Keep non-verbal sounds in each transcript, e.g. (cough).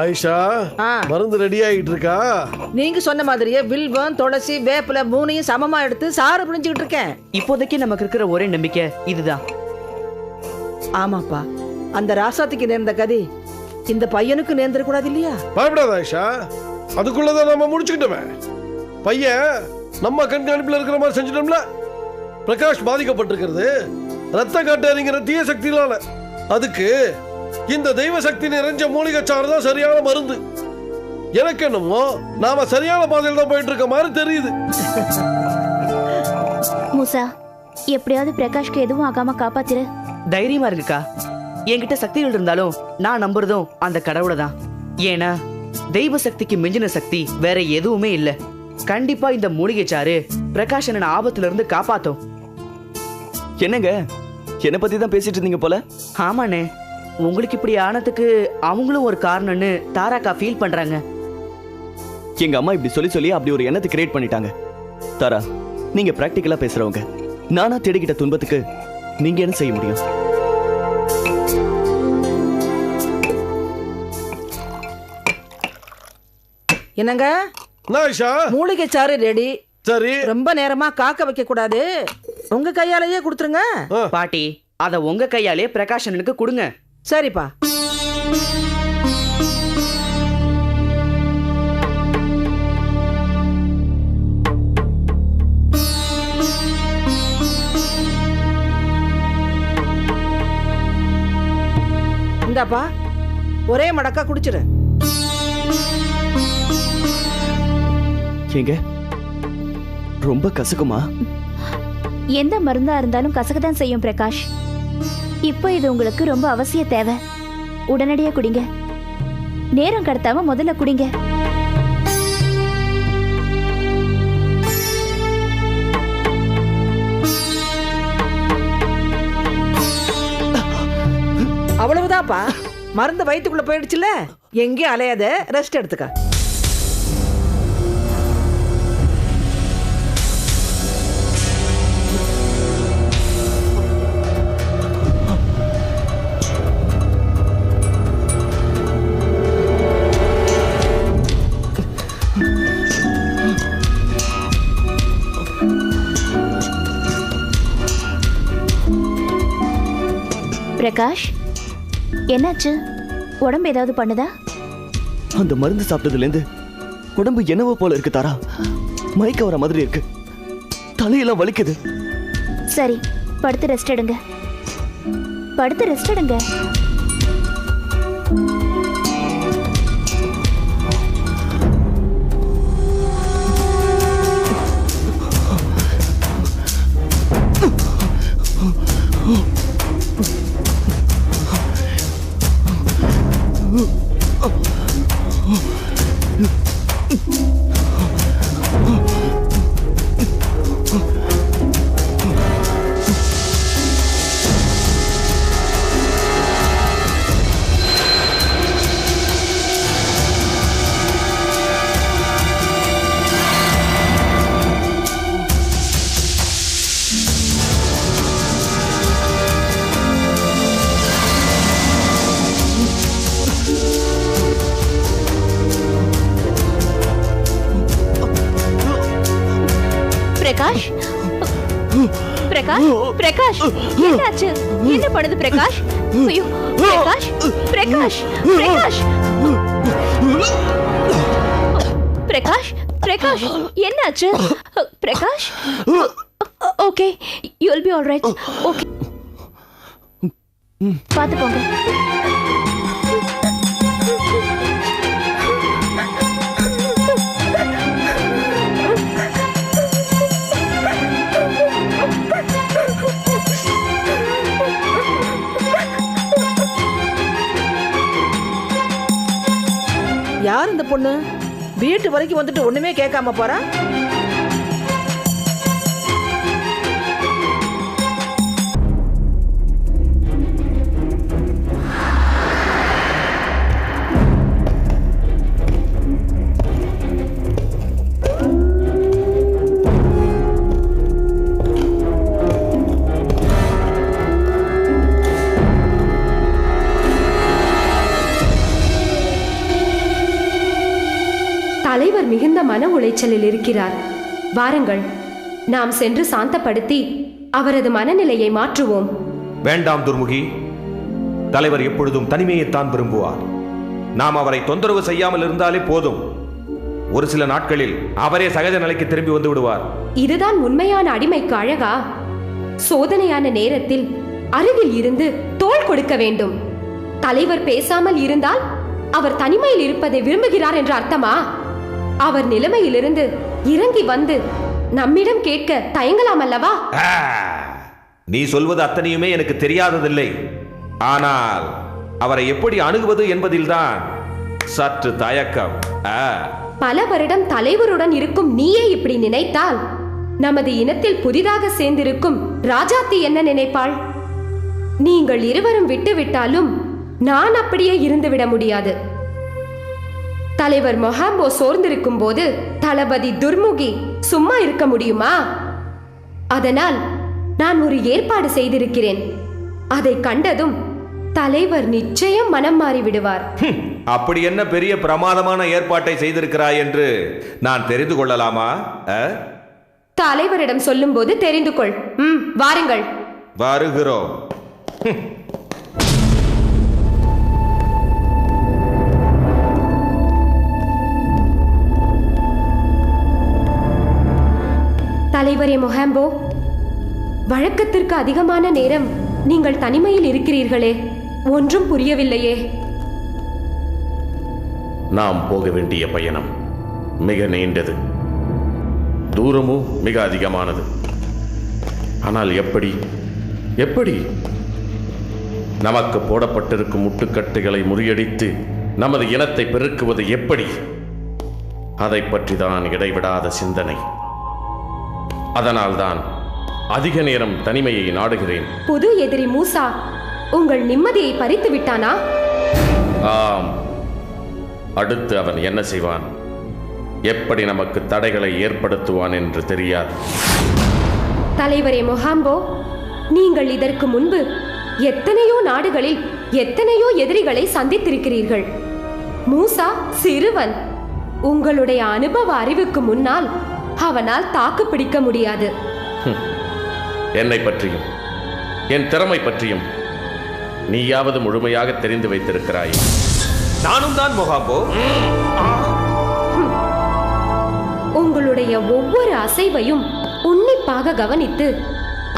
ஆயிஷா ஆ. மருந்து ரெடி ஆகிட்டு இருக்கா? நீங்க சொன்ன மாதிரியே வில்வம் துளசி வேப்பில மூணையும் சமமா எடுத்து சாறு புழிஞ்சுக்கிட்டு இருக்கேன். இப்போதைக்கு நமக்கு இருக்கிற ஒரே நம்பிக்கை இதுதான். ஆமாப்பா. அந்த ராசாத்திக்கு நேர்ந்த கதி இந்த பையனுக்கு நேர்ந்துடக்கூடாது இல்லையா? பயப்படாத ஆயிஷா. அதுக்குள்ளதான் நம்ம முடிச்சுக்கிட்டோமே. பையன் நம்ம கண்காணிப்புல இருக்கிற மாதிரி செஞ்சிட்டோம்ல. பிரகாஷ் பாதிக்கப்பட்டிருக்கிறது. ரத்த காட்டறிங்கிற தீய சக்தினால அதுக்கு இந்த தெய்வ சக்தி நிறைஞ்ச மூலிகை சாறு தான் சரியான மருந்து. எனக்கு என்னமோ நாம சரியான பாதையில் தான் போயிட்டு இருக்க மாதிரி தெரியுது. மூசா எப்படியாவது பிரகாஷ்க்கு எதுவும் ஆகாம காப்பாத்திரு. தைரியமா இருக்குக்கா என்கிட்ட சக்திகள் இருந்தாலும் நான் நம்புறதும் அந்த கடவுளை தான். ஏன்னா தெய்வ சக்திக்கு மிஞ்சின சக்தி வேற எதுவுமே இல்ல. கண்டிப்பா இந்த மூலிகை சாறு பிரகாஷனை ஆபத்துல இருந்து காப்பாத்தும். என்னங்க? என்னை பத்தி தான் பேசிட்டு இருந்தீங்க போல? ஆமாண்ணே. உங்களுக்கு இப்படி ஆனதுக்கு அவங்களும் ஒரு காரணம்னு தாராக்கா ஃபீல் பண்றாங்க. எங்க அம்மா இப்படி சொல்லி சொல்லி அப்படி ஒரு எண்ணத்தை கிரியேட் பண்ணிட்டாங்க. தாரா நீங்க பிராக்டிக்கலா பேசுறவங்க. நானா தேடிக்கிட்ட துன்பத்துக்கு நீங்க என்ன செய்ய முடியும்? என்னங்க? மூலிகை சாறு ரெடி சரி. ரொம்ப நேரமா காக்க வைக்க கூடாது. உங்க கையாலேயே கொடுத்துருங்க. பாட்டி அத உங்க கையாலே பிரகாஷனுக்கு கொடுங்க. சரிப்பா. இந்தாப்பா ஒரே மடக்கா குடிச்சிரு ஏங்க ரொம்ப கசக்குமா? எந்த மருந்தா இருந்தாலும் கசக்கதான் செய்யும் பிரகாஷ். இப்போ இது உங்களுக்கு ரொம்ப அவசிய தேவை. உடனடியா குடிங்க. நேரம் கடத்தாம முதல்ல குடிங்க. அவ்வளவுதான்ப்பா. மருந்து வயிற்றுக்குள்ள போயிடுச்சுல எங்கேயும் அலையாத. ரெஸ்ட் எடுத்துக்க. பிரகாஷ் என்னாச்சு? உடம்பு ஏதாவது பண்ணுதா? அந்த மருந்து சாப்பிட்டதுல இருந்து உடம்பு என்னவோ போல இருக்கு தாரா. மயக்க வர மாதிரி இருக்கு. தலையெல்லாம் வலிக்குது. சரி படுத்து ரெஸ்ட் எடுங்க. படுத்து ரெஸ்ட் எடுங்க. பிரகாஷ்? பிரகாஷ்? பிரகாஷ் என்னாச்சு? என்ன பண்ணுது பிரகாஷ்? ஐயோ பிரகாஷ் பிரகாஷ் பிரகாஷ். பிரகாஷ் பிரகாஷ் என்னாச்சு? Prakash? Okay you will be alright okay. பார்த்து போங்க பொண்ணு? வீட்டு வரைக்கும் வந்துட்டு ஒண்ணுமே கேட்காம போறா? மன உளைச்சலில் இருக்கிறார். வாருங்கள் நாம் சென்று சாந்தப்படுத்தி அவரது மனநிலையை மாற்றுவோம். வேண்டாம் துர்முகி. தலைவர் எப்பொழுதும் தனிமையைத்தான் விரும்புவார். நாம் அவரை தொந்தரவு செய்யாமல் இருந்தாலே போதும். ஒரு சில நாட்களில் அவரே சகஜ நிலைக்கு திரும்பி வந்து விடுவார். இதுதான் உண்மையான அடிமைக்கு அழகா? சோதனையான நேரத்தில் அருகில் இருந்து தோள் கொடுக்க வேண்டும். தலைவர் பேசாமல் இருந்தால் அவர் தனிமையில் இருப்பதை விரும்புகிறார் என்ற அர்த்தமா? அவர் நிலைமையிலிருந்து இறங்கி வந்து நம்மிடம் கேட்க தயங்கலாம் அல்லவா? நீ சொல்வது அத்தனையுமே எனக்கு தெரியாததில்லை. ஆனால் அவரை எப்படி அணுகுவது என்பதில்தான் சற்று தயக்கம். பல வருடம் தலைவருடன் இருக்கும் நீயே இப்படி நினைத்தால் நமது இனத்தில் புதிதாக சேர்ந்திருக்கும் ராஜாத்தி என்ன நினைப்பாள்? நீங்கள் இருவரும் விட்டுவிட்டாலும் நான் அப்படியே இருந்துவிட முடியாது. தலைவர் மொஹாம்போ சோர்ந்திருக்கும் போது தளபதி துர்முகி சும்மா இருக்க முடியுமா? அதனால் நான் ஒரு ஏற்பாடு செய்திருக்கிறேன். அதை கண்டதும் தலைவர் நிச்சயம் மனம் மாறி விடுவார். ஹம், அப்படி என்ன பெரிய பிரமாதமான ஏற்பாட்டை செய்திருக்கிறாய் என்று நான் தெரிந்து கொள்ளலாமா? தலைவரிடம் சொல்லும்போது தெரிந்து கொள். ம் வாருங்கள். வருகிறோம். தலைவரே மொஹாம்போ வழக்கத்திற்கு அதிகமான நேரம் நீங்கள் தனிமையில் இருக்கிறீர்களே ஒன்றும் புரியவில்லையே. நாம் போக வேண்டிய பயணம் மிக நீண்டது. தூரமும் மிக அதிகமானது. ஆனால் எப்படி எப்படி? நமக்கு போடப்பட்டிருக்கும் முட்டுக்கட்டுகளை முறியடித்து நமது இனத்தை பெருக்குவது எப்படி? அதை பற்றி தான் இடைவிடாத சிந்தனை. அதனால்தான் அதிக நேரம் தனிமையை நாடுகிறேன். புது எதிரி மூசா உங்கள் நிம்மதியை பறித்து விட்டானா? ஆம். அடுத்து அவன் என்ன செய்வான்? எப்படி நமக்கு தடைகளை ஏற்படுத்துவான் என்று தெரியாது. தலைவரே மொஹாம்போ நீங்கள் இதற்கு முன்பு எத்தனையோ நாடுகளில் எத்தனையோ எதிரிகளை சந்தித்திருக்கிறீர்கள். மூசா சிறுவன். உங்களுடைய அனுபவ அறிவுக்கு முன்னால் அவனால் தாக்கு பிடிக்க முடியாது என்னை பற்றியும் என் திறமை பற்றியும் நீயாவது முழுமையாக தெரிந்து வைத்திருக்கிறாய். நானும் தான் மொஹாம்போ உங்களுடைய ஒவ்வொரு அசைவையும் உன்னிப்பாக கவனித்து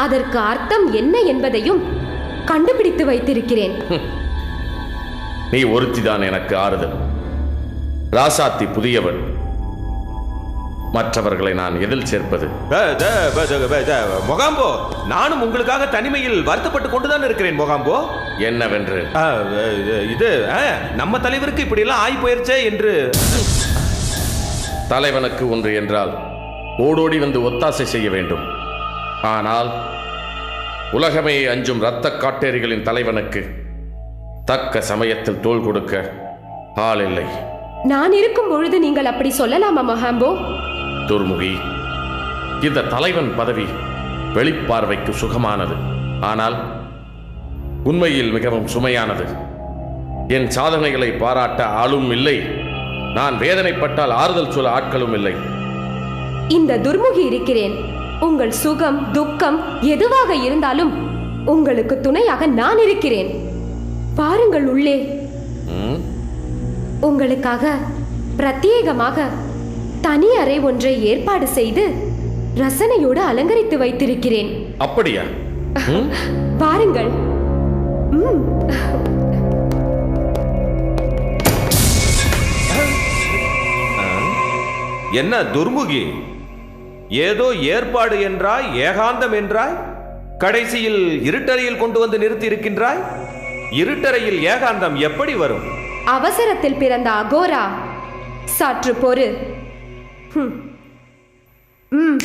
அதற்கு அர்த்தம் என்ன என்பதையும் கண்டுபிடித்து வைத்திருக்கிறேன். நீ ஒருத்திதான் எனக்கு ஆறுதல். ராசாத்தி புதியவள். மற்றவர்களை நான் எதில் சேர்ப்பது? மொகாம்போ நானும் உங்களுக்காக தனிமையில் வருத்தப்பட்டு கொண்டுதான் இருக்கிறேன் மொகாம்போ. என்னவென்று? ஆ, இது- இது ஆ, நம்ம தலைவருக்கு இப்படி எல்லாம் ஆகி போயிருச்சே என்று. தலைவனுக்கு ஒன்று என்றால் ஓடோடி வந்து ஒத்தாசை செய்ய வேண்டும். ஆனால் உலகமே அஞ்சும் இரத்த காட்டேரிகளின் தலைவனுக்கு தக்க சமயத்தில் தோள் கொடுக்க ஆள் இல்லை. நான் இருக்கும் பொழுது நீங்கள் அப்படி சொல்லலாமா மொஹாம்போ துர்முகி இந்த தலைவன் பதவி வெளிப்பார்வைக்கு சுகமானது. ஆனால் உண்மையில் மிகவும் சுமையானது. என் சாதனைகளை பாராட்ட ஆளும் இல்லை. நான் வேதனைப்பட்டால் ஆறுதல் சொல்ல ஆட்களும் இல்லை. இந்த துர்முகி இருக்கிறேன். உங்கள் சுகம் துக்கம் எதுவாக இருந்தாலும் உங்களுக்கு துணையாக நான் இருக்கிறேன். பாருங்கள் உள்ளே? உங்களுக்காக பிரத்யேகமாக தனி அறை ஒன்றை ஏற்பாடு செய்து ரசனையோடு அலங்கரித்து வைத்திருக்கிறேன். அப்படியா? (laughs) பாருங்கள். என்ன துர்முகி? ஏதோ ஏற்பாடு என்றாய் ஏகாந்தம் என்றாய்? கடைசியில் இருட்டறையில் கொண்டு வந்து நிறுத்தி இருக்கின்றாய் இருட்டறையில் ஏகாந்தம் எப்படி வரும்? அவசரத்தில் பிறந்த அகோரா சற்று பொறு. ஹம். ம்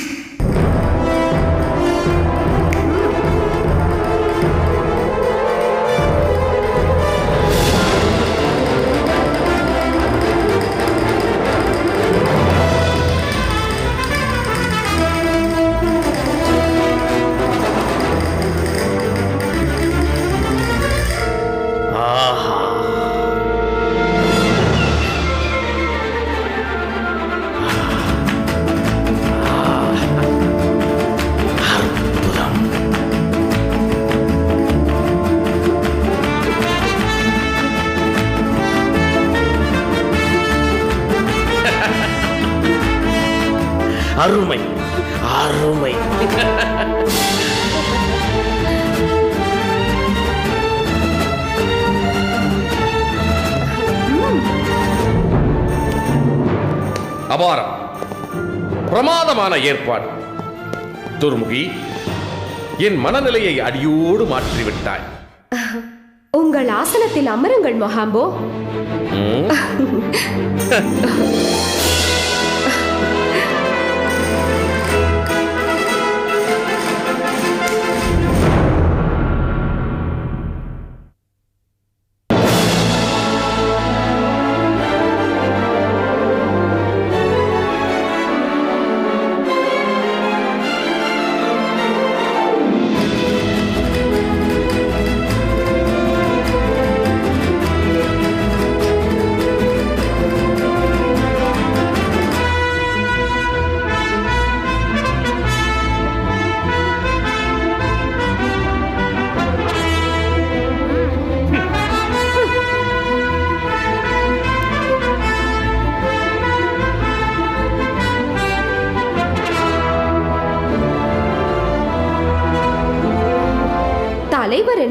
அருமை அருமை. அபாரம் பிரமாதமான ஏற்பாடு. துர்முகி என் மனநிலையை அடியோடு மாற்றிவிட்டாய். உங்கள் ஆசனத்தில் அமருங்கள் மொஹாம்போ. (laughs)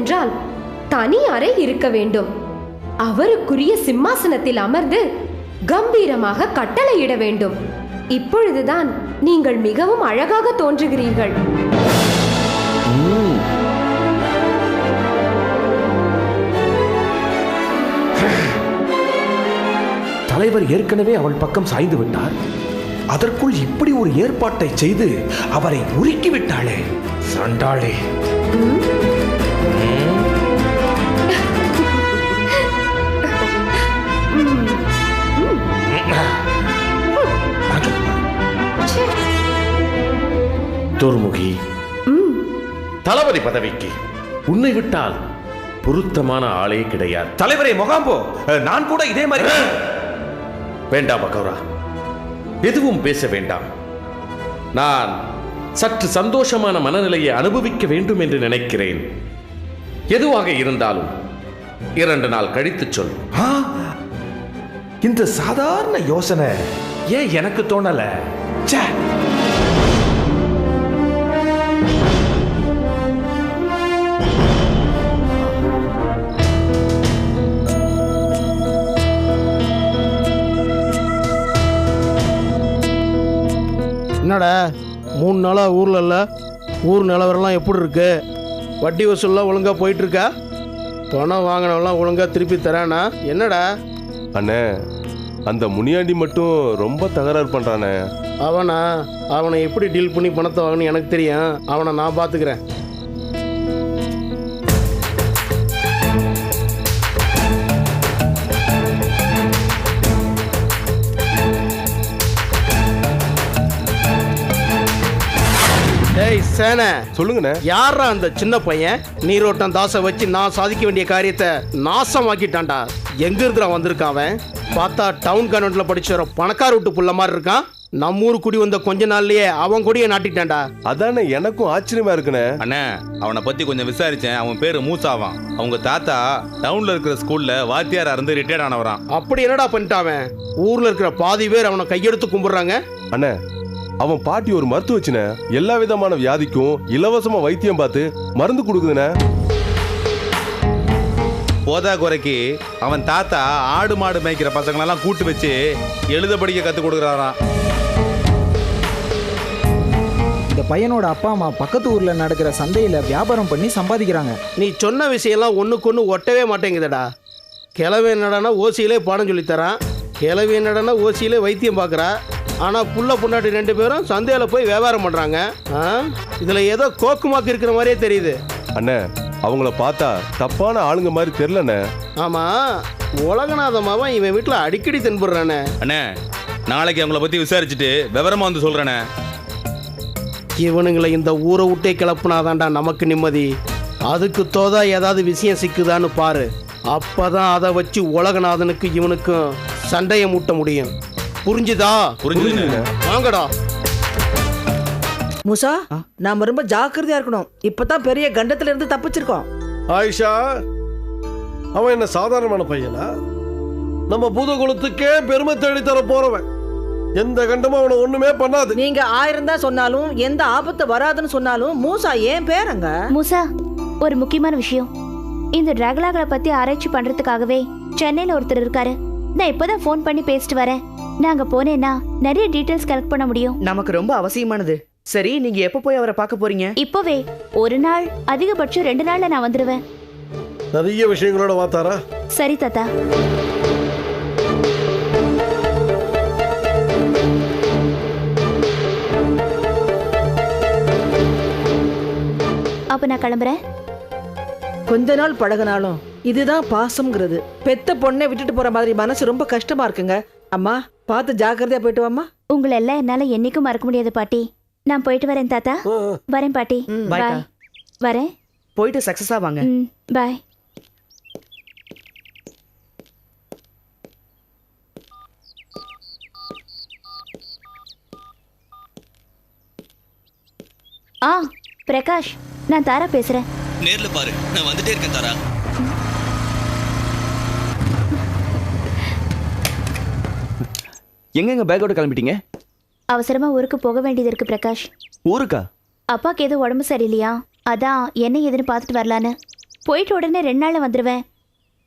என்றால் தனி அறை இருக்க வேண்டும். அவருக்குரிய சிம்மாசனத்தில் அமர்ந்து கம்பீரமாக கட்டளையிட வேண்டும். இப்பொழுதுதான் நீங்கள் மிகவும் அழகாக தோன்றுகிறீர்கள். தலைவர் ஏற்கனவே அவள் பக்கம் சாய்ந்து விட்டார். அதற்குள் இப்படி ஒரு ஏற்பாட்டை செய்து அவரை உருக்கி விட்டாளே. சண்டாளே. துர்முகி. தளபதி பதவிக்கு. உன்னை விட்டால் பொருத்தமான ஆளே கிடையாது. தலைவரே மொகாம்போ நான் கூட இதே மாதிரி வேண்டாம் அகௌரா எதுவும் பேச வேண்டாம். நான் சற்று சந்தோஷமான மனநிலையை அனுபவிக்க வேண்டும் என்று நினைக்கிறேன். எதுவாக இருந்தாலும் இரண்டு நாள் கழித்துச் சொல். ஆ, இந்த சாதாரண யோசனை ஏன் எனக்கு தோணல? ச்சே! என்னடா மூணு நாளாக ஊரில் இல்லை? ஊர் நிலவரம்லாம் எப்படி இருக்கு? வட்டி வசூல்லாம் ஒழுங்காக போயிட்டு இருக்கா? பணம் வாங்கினவெல்லாம் ஒழுங்காக திருப்பி தரானா? என்னடா? அண்ணே. அந்த முனியாண்டி மட்டும் ரொம்ப தகராறு பண்றானே. அவனா? அவனை எப்படி டீல் பண்ணி பணத்தை வாங்கன்னு எனக்கு தெரியும். அவனை நான் பார்த்துக்கிறேன் டேய் சேனை. சொல்லுங்கண்ணே. யாரா அந்த சின்ன பையன்? நீரோட்டம் தாசை வச்சு நான் சாதிக்க வேண்டிய காரியத்தை நாசமாக்கிட்டான்டா. எங்க இருக்கிறான் வந்திருக்கான் அவன்? பார்த்தா டவுன் கான்வென்ட்ல படிச்சு வர பணக்கார வீட்டு புள்ள மாதிரி இருக்கான். நம்ம ஊர் குடி வந்த கொஞ்ச நாள்லயே அவன் கொடியை நாட்டிட்டான்டா. அதானே எனக்கும் ஆச்சரியமா இருக்குண்ணே அண்ணே அவனை பத்தி கொஞ்சம் விசாரிச்சேன். அவன் பேரு மூசாவான். அவங்க தாத்தா டவுன்ல இருக்கிற ஸ்கூல்ல வாத்தியாரா இருந்து ரிட்டையர்ட் ஆனவரான் அப்படி என்னடா பண்ணிட்டான் அவன்? ஊர்ல இருக்கிற பாதி பேர் அவனை கையெடுத்து கும்பிடுறாங்க. அண்ணே அவன் பாட்டி ஒரு மருத்துவச்சுனே. எல்லா விதமான வியாதிக்கும் இலவசமா வைத்தியம் பார்த்து மருந்து கொடுக்குதுண்ணே போதா குறைக்கு அவன் தாத்தா ஆடு மாடு மேய்க்கிற பசங்களெல்லாம் கூட்டு வச்சு எழுத படிக்க கத்து கொடுக்குறாராம். இந்த பையனோட அப்பா அம்மா பக்கத்து ஊர்ல நடக்கிற சந்தையில வியாபாரம் பண்ணி சம்பாதிக்கிறாங்க. நீ சொன்ன விஷயம்லாம் ஒண்ணுக்கு ஒன்று ஒட்டவே மாட்டேங்குதுடா. கிழவி என்னடானா ஓசியிலே பாடம் சொல்லித் தரான் கிழவி என்னடானா ஓசியிலே வைத்தியம் பார்க்குறா. ஆனால் புள்ள பொண்டாட்டி ரெண்டு பேரும் சந்தையில் போய் வியாபாரம் பண்ணுறாங்க இதில் ஏதோ கோக்குமாக்கு இருக்கிற மாதிரியே தெரியுது. அண்ணே அவங்கள பார்த்தா தப்பான ஆளுங்க மாதிரி தெரிலண்ணே ஆமாம் உலகநாத மாவன் இவன் வீட்டில் அடிக்கடி தென்படுறானே. அண்ணே நாளைக்கு அவங்கள பத்தி விசாரிச்சுட்டு விவரமா வந்து சொல்றேனே இவனுங்களை இந்த ஊரை விட்டே கிளப்புனாதான்டா நமக்கு நிம்மதி. அதுக்கு தோதா ஏதாவது விஷயம் சிக்குதான்னு பாரு. அப்பதான் அதை வச்சு உலகநாதனுக்கு இவனுக்கும் சண்டையை மூட்ட முடியும். புரிஞ்சுதா? புரிஞ்சுதுண்ணே. வாங்கடா. முசா நாம ரொம்ப ஜாக்கிரதையா இருக்கணும். இப்பதான் பெரிய கண்டத்துல இருந்து தப்பிச்சிருக்கோம். ஆயிஷா அவன் என்ன சாதாரணமான பையனா? நம்ம பூதகுலத்துக்கே பெருமை தேடி தர போறவன். எந்த கண்டமும் அவனை ஒண்ணுமே பண்ணாது. நீங்க ஆயிரம் தான் சொன்னாலும் எந்த ஆபத்து வராதுன்னு சொன்னாலும் மூசா ஏன் பேரங்க மூசா ஒரு முக்கியமான விஷயம். இந்த டிராகலாகளை பத்தி ஆராய்ச்சி பண்றதுக்காகவே சென்னையில ஒருத்தர் இருக்காரு. நான் இப்பதான் ஃபோன் பண்ணி பேசிட்டு வரேன். நாங்க போனேன்னா நிறைய டீடைல்ஸ் கலெக்ட் பண்ண முடியும். நமக்கு ரொம்ப அவசியமானது. சரி நீங்க எப்ப போய் அவரை பார்க்க போறீங்க? இப்போவே. ஒரு நாள் அதிகபட்சம் ரெண்டு நாள்ல நான் வந்துடுவேன் நிறைய விஷயங்களோட வாத்தாரா சரி தாத்தா. அப்ப நான் கிளம்புறேன். கொஞ்ச நாள் பழகுனாலும் இதுதான் பாசம்ங்கிறது. பெத்த பொண்ணை விட்டுட்டு போற மாதிரி மனசு ரொம்ப கஷ்டமா இருக்குங்க. அம்மா பார்த்து ஜாக்கிரதையா போயிட்டு வாம்மா. உங்களை எல்லாம் என்னால என்னைக்கும் மறக்க முடியாது பாட்டி. நான் போயிட்டு வரேன் தாத்தா. வரேன் பாட்டி. பாய்க்கா. பாய் வரேன். போயிட்டு சக்சஸா வாங்க. ம் பாய் ஆ பிரகாஷ் நான் தாரா பேசுறேன். நேர்ல பாரு. நான் வந்துட்டே இருக்கேன் தாரா. எங்கெங்க பேக்கோட கிளம்பிட்டீங்க? அவசரமா ஊருக்கு போக வேண்டியது இருக்கு பிரகாஷ். ஊருக்கா? அப்பாக்கு ஏதோ உடம்பு சரியில்லையா? அதான் என்ன ஏதுன்னு பார்த்துட்டு வரலான்னு. போயிட்டு உடனே ரெண்டு நாள்ல வந்துடுவேன்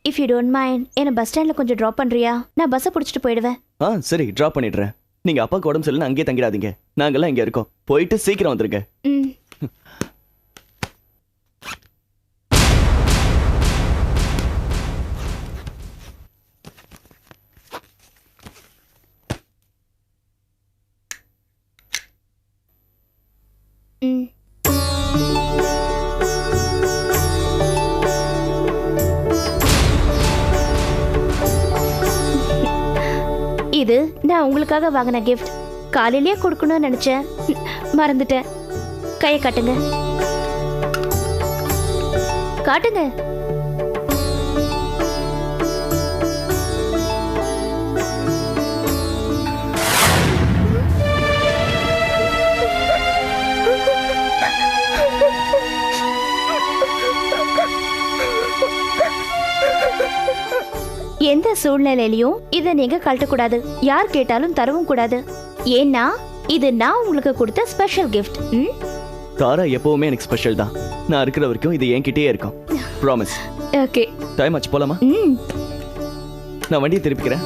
இஃப் யூ டோன்ட் மைண்ட் என்னை பஸ் ஸ்டாண்ட்ல கொஞ்சம் ட்ராப் பண்றியா? நான் பஸ்ஸை பிடிச்சிட்டு போயிடுவேன். ஆ சரி டிராப் பண்ணிடுறேன். நீங்க அப்பாவுக்கு உடம்பு சரியில்லைன்னு அங்கேயே தங்கிடாதீங்க. நாங்கெல்லாம் இங்க இருக்கோம். போயிட்டு சீக்கிரம் வந்துருங்க. ம். நான் உங்களுக்காக வாங்கின கிஃப்ட் காலையிலேயே கொடுக்கணும்னு நினைச்சேன். மறந்துட்டேன். கையை காட்டுங்க. காட்டுங்க. எந்த சூழ்நிலையிலயும் இதை நீங்க கழட்டக்கூடாது. யார் கேட்டாலும் தரவும் கூடாது. ஏன்னா இது நான் உங்களுக்கு கொடுத்த ஸ்பெஷல் கிஃப்ட் ம்? தாரா எப்பவுமே எனக்கு ஸ்பெஷல் தான். நான் இருக்கிற வரைக்கும் இது என்கிட்டயே இருக்கும். ப்ராமிஸ் ஓகே டைம் ஆச்சு போலாமா? ம். நான் வண்டியை திருப்பிக்கிறேன்.